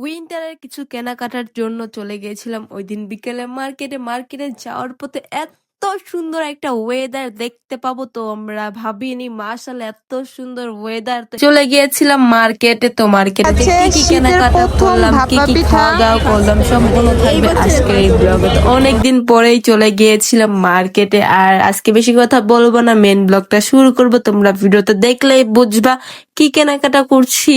উইন্টারের কিছু কেনাকাটার জন্য চলে গিয়েছিলাম ওই দিন বিকেলে মার্কেটে। মার্কেটে যাওয়ার পথে এত সুন্দর একটা ওয়েদার দেখতে পাবো তো আমরা ভাবিনি মার্শাল এত সুন্দর ওয়েদার চলে গিয়েছিলাম মার্কেটে তো মার্কেটে কি কি কেনাকাটা করলাম কি কি খাওয়া দাওয়া করলাম সম্পূর্ণ থাকবে আজকের এই ব্লগে তো। অনেকদিন পরেই চলে গিয়েছিলাম মার্কেটে আর আজকে বেশি কথা বলব না মেন ব্লগটা শুরু করব। তোমরা ভিডিওতে দেখলেই বুঝবা কি কেনাকাটা করছি।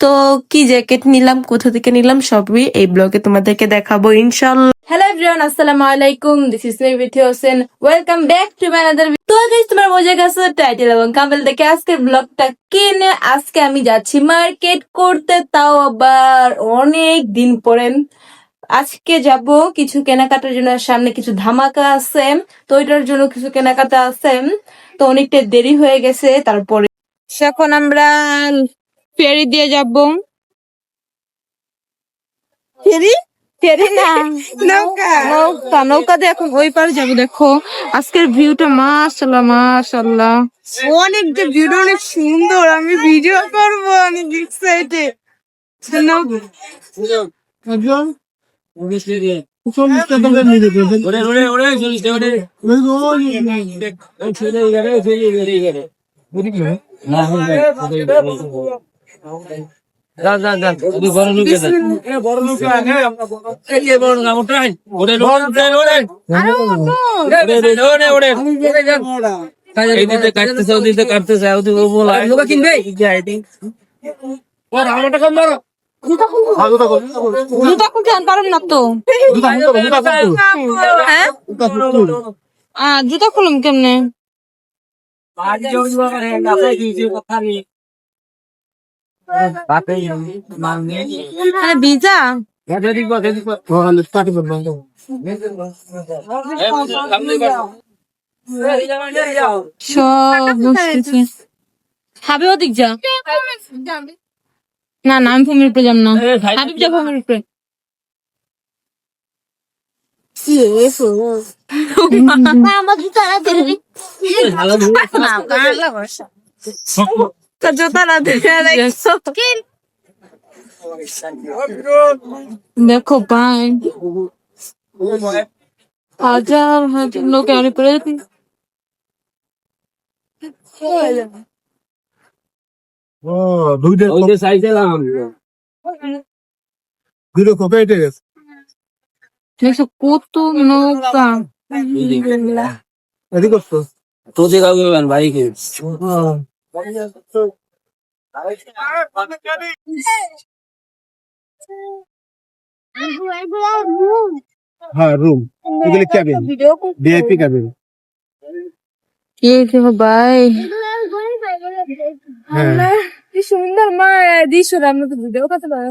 তো কি জ্যাকেট নিলাম, কোথা থেকে নিলাম সবই এই ব্লগে তোমাদেরকে দেখাবো ইনশাল্লাহ হ্যালো এভরিওয়ান আসসালামু আলাইকুম। This is me with Hossain welcome back to my another তো গাইস তোমরা বোঝা গেছো টাইটেল এবং কামেল দেখে আজকের ব্লগটা কিনে? আজকে আমি যাচ্ছি মার্কেট করতে, তাও আবার অনেক দিন পরে। আজকে যাব কিছু কেনাকাটার জন্য, সামনে কিছু ধামাকা আছে, তো ওইটার জন্য কিছু কেনাকাটা আছে। তো অনেকটা দেরি হয়ে গেছে, তারপরে এখন আমরা ফেরি দিয়ে যাব। ফেরি? ফেরি না। নৌকা? নৌকা নৌকা দিয়ে এখন ওই পারে যাব দেখো। আজকের ভিউটা মাশাল্লাহ মাশাল্লাহ। অনেক যে ভিউটা অনেক সুন্দর আমি ভিডিও করব অনেক এক্সাইটেড জুতা খুলতে পারেন না তো। হ্যাঁ? আহ, জুতা খুলুম কেমনে? ভিজা? সব ওদিক যা। না না আমি ভূমির উপরে যাব না। হাবিব যা উপরে। তা জুতা না দেখে দেখছ দেখো ভাই হাজার হাজার লোক আমি করে কত নৌকা ভাইকে হ্যাঁ রুম এগুলো ক্যাবিন ভিআইপি ক্যাবিন কি ভাই? হ্যাঁ। কি সুন্দর মা দিছো আমরা তো ভিডিও করতে পারো না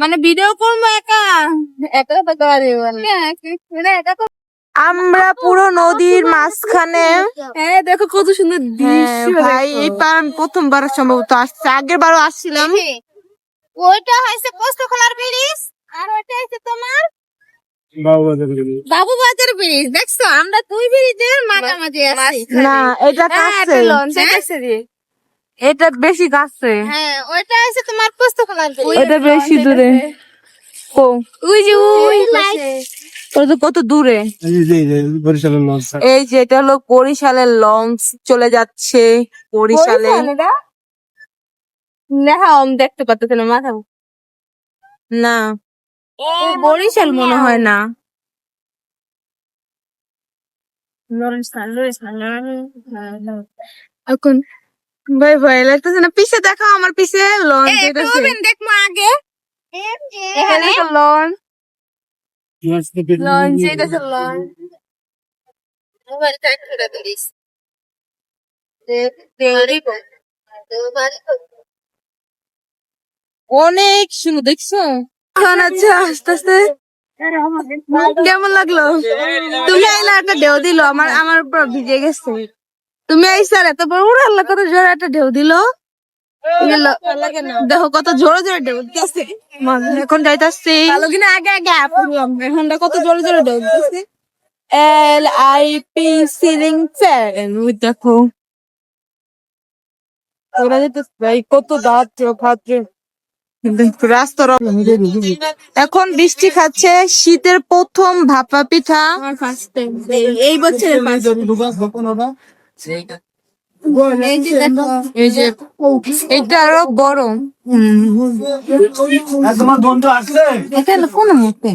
মানে ভিডিও করব একা। একা তো করা যাবে আমরা পুরো নদীর মাঝখানে। হ্যাঁ দেখো কত সুন্দর দৃশ্য ভাই এই পার আমি প্রথমবার সম্ভবত আসছে আগের বারও আসছিলাম ওইটা হয়েছে পোস্ত খোলার ব্রিজ আর ওইটা হয়েছে তোমার বাবু বাজার ব্রিজ দেখছ? আমরা দুই ব্রিজের মাঝামাঝি আছি না এটা কাছে। এটা বেশি কাছে। হ্যাঁ ওইটা হয়েছে তোমার পোস্ত খোলার ব্রিজ। এটা বেশি দূরে। ও। ওই যে ওই তো কত দূরে? এই যে এই যে বরিশালের লঞ্চ এই যে এটা হলো বরিশালের লঞ্চ চলে যাচ্ছে বরিশালে। দেখা আমি দেখতে পাচ্ছি না মাথা না। বরিশাল মনে হয় না। এখন ভাই ভাই লাগতেছে না। পিছে দেখো আমার পিছে লঞ্চ দেখব আগে। এখানে লঞ্চ লঞ্চ যেতেছে লঞ্চ মোবাইল টাইট করে দিস অনেক সুন্দর দেখছ? এখন আছে আস্তে আস্তে। কেমন লাগল? তুমি আইলা একটা ঢেউ দিল আমার আমার উপর ভিজে গেছে। তুমি আইসার এত বড় উড়ে আল্লাহ কত জোরে একটা ঢেউ দিল। দেখো কত জোরে জোরে এখন যাইতাছি। আগে আগে এখন কত জোরে জোরে L I P ceiling fan দেখো। ওরা যেতে ভাই কত দাঁত খাচ্ছে রাস্তার এখন বৃষ্টি খাচ্ছে শীতের প্রথম ভাপা পিঠা। আমার ফার্স্ট টাইম এই বছরের এই যে দেখো এই যে এটা আরও তোমার বন্ধু আসছে এটা কোন মুখে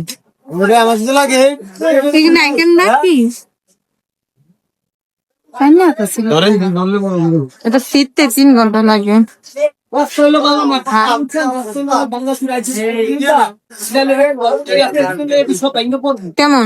ওরে আমার লাগে। এখানে একজন না বন্ধু। এটা শীতে তিন ঘণ্টা লাগে। কেমন?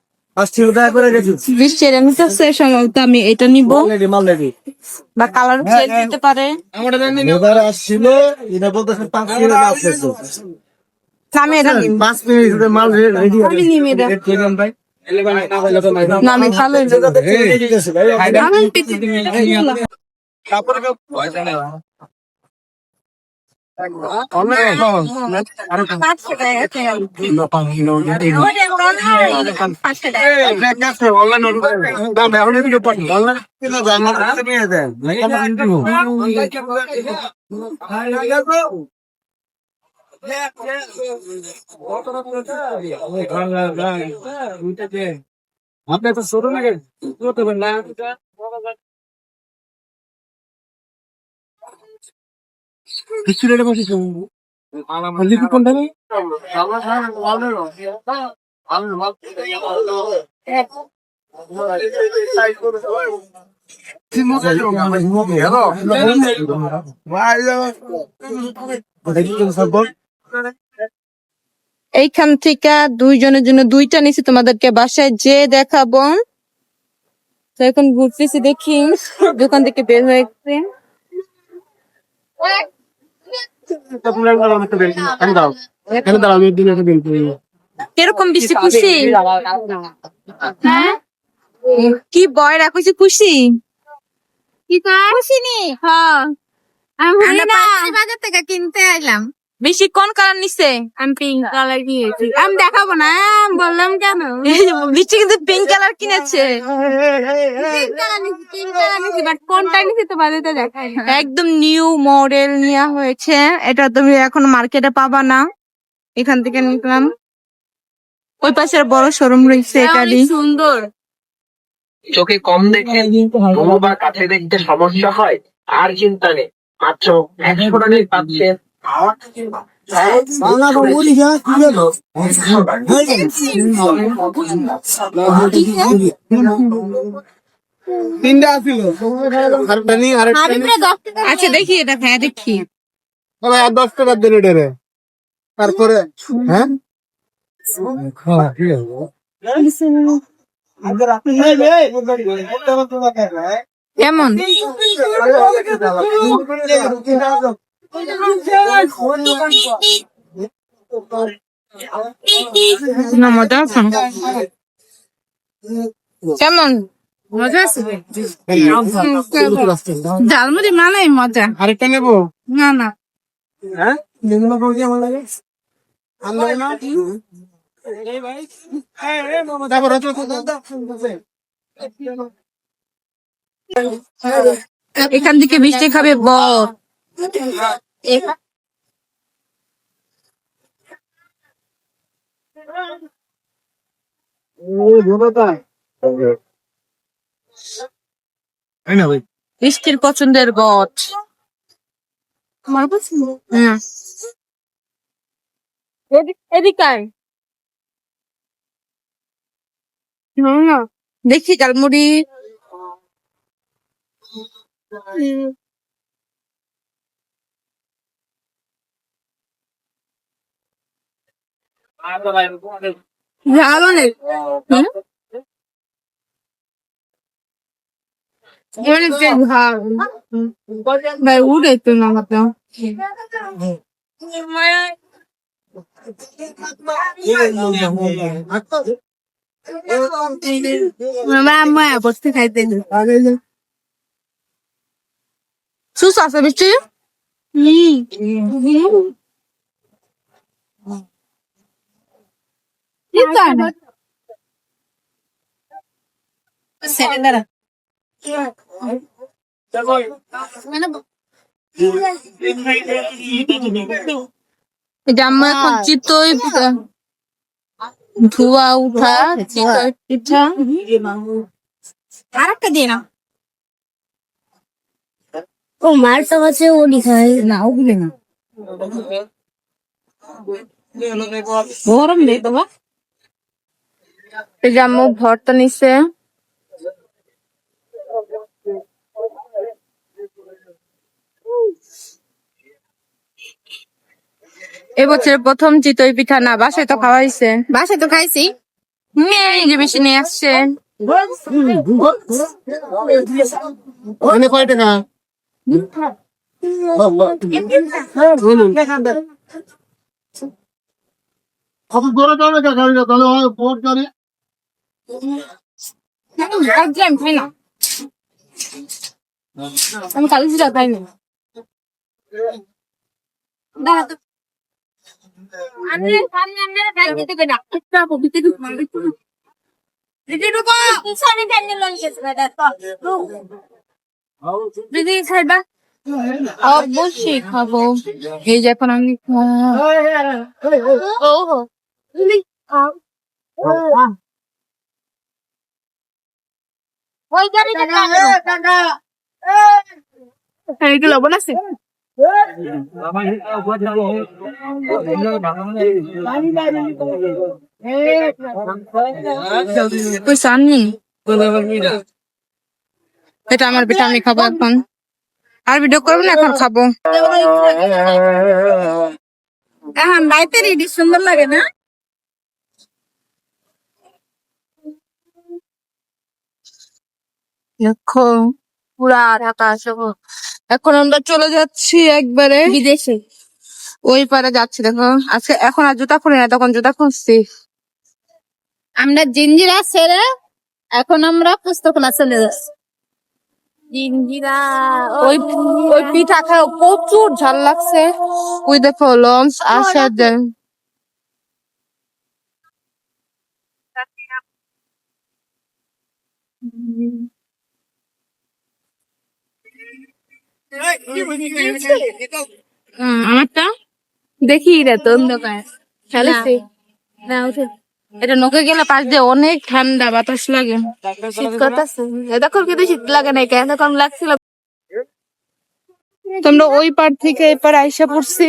আমি এটা নিব। অলরেডি মাল রেডি বা কালার দিতে পারে। এটা বলতেছে পাঁচ মিনিট আমি এটা নিব। আমি নিব এটা ভাই না আমি ভালো ঠিক আছে ভাই আপনি তো ছোট নাকি এইখান থেকে দুইজনের জন্য দুইটা নিছি তোমাদেরকে বাসায় যে দেখাবো। তো এখন ঘুরতেছি দেখি দোকান থেকে বের হয়ে কীরকম বেশি খুশি? হ্যাঁ? কি বয় রাখছি খুশি? কি খুশি নি? হ্যাঁ। আমি বাজার থেকে কিনতে আইলাম। বেশি কোন কালার নিছে? আমি পিঙ্ক কালার কিনেছি। আমি দেখাবো না বললাম কেন? বৃষ্টি কিন্তু পিঙ্ক কালার কিনেছে। পিঙ্ক কালার নিছি পিঙ্ক কালার নিছি বাট কোনটা নিছি তো বাজারে দেখাই একদম নিউ মডেল নেওয়া হয়েছে। এটা তুমি এখন মার্কেটে পাবা না। এখান থেকে নিলাম। ওই পাশে বড় শোরুম রয়েছে এটারই সুন্দর। চোখে কম দেখে বা কাছে দেখতে সমস্যা হয় আর চিন্তা নেই। মাত্র একশো টাকায় পাচ্ছেন তিনটা আছিল আরেকটা নিয়ে আরেকটা আমি নিয়ে প্রায় দশ টাকা আচ্ছা দেখি এটা খায় দেখি তবে আর দশ টাকা দেন এটারে তারপরে হ্যাঁ হ্যাঁ, ঠিক আছে কেমন না মজা আছে। কেমন? মজা আছে? ঝালমুড়ি মানাই মজা। আরেকটা নেব? না না। হ্যাঁ? এখান থেকে বৃষ্টি খাবে ভাই বৃষ্টির পছন্দের গছ। আমার পছন্দ। হুম দেখি ঝালমুড়ি ঝাল অনেক হুম? অনেক যে ঝাল ভাই উড়ে তো না মতো মা বসতে খাইতে সুস আছে বেশি এটা আমরা এখন চিতই পিঠা ধোয়া উঠা চিতই পিঠা আরেকটা দিয়ে না ও মার তো আছে ও লিখায় না ওগুলো না গরম নেই বাবা এই যে আম্মু ভর্তা নিছে। এবছর প্রথম চিতই পিঠা না বাসায় তো খাওয়াইছে। বাসায় তো খাইছি। এই যে বেশি নিয়ে আসছে কয় টাকা? কত দূরে যাবে গাড়ি তাহলে ভোট একদম খাই না আমি কালি জিরা খাই না অবশ্যই খাব এই যে আমি ওই গাড়িটা কাকা এইগুলো লবণ আছে এটা আমার বেটা আমি খাব এখন আর ভিডিও করব না এখন খাব এখন বাইতে রেডি সুন্দর লাগে না দেখো পুরা ঢাকা শহর এখন আমরা চলে যাচ্ছি একবারে বিদেশে। ওই পারে যাচ্ছি দেখো। আজকে এখন আর জুতা খুলি না তখন জুতা খুঁজছি। আমরা জিঞ্জিরা ছেড়ে এখন আমরা পুস্তকলা চলে যাচ্ছি। জিঞ্জিরা ওই ওই পিঠা খাও প্রচুর ঝাল লাগছে। ওই দেখো লঞ্চ আসা হুম, আমারটা? দেখি রে তো অন্ধকার। খেলেছি না উঠে। এটা নৌকে গেলে পাশ দিয়ে অনেক ঠান্ডা বাতাস লাগে। শীত করতেছে। দেখো কিন্তু শীত লাগে না কম লাগছিল। তোমরা ওই পার থেকে এপার পার আইসা পড়ছি।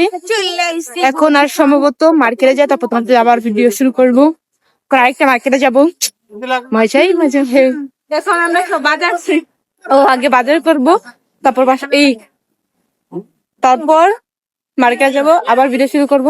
এখন আর সম্ভবত মার্কেটে যাই তারপর তোমাদের আবার ভিডিও শুরু করব। আরেকটা মার্কেটে যাব। মজাই মজা এখন আমরা বাজাচ্ছি ও আগে বাজার করব। তারপর বাসা এই তারপর মার্কেট যাব আবার ভিডিও শুরু করব।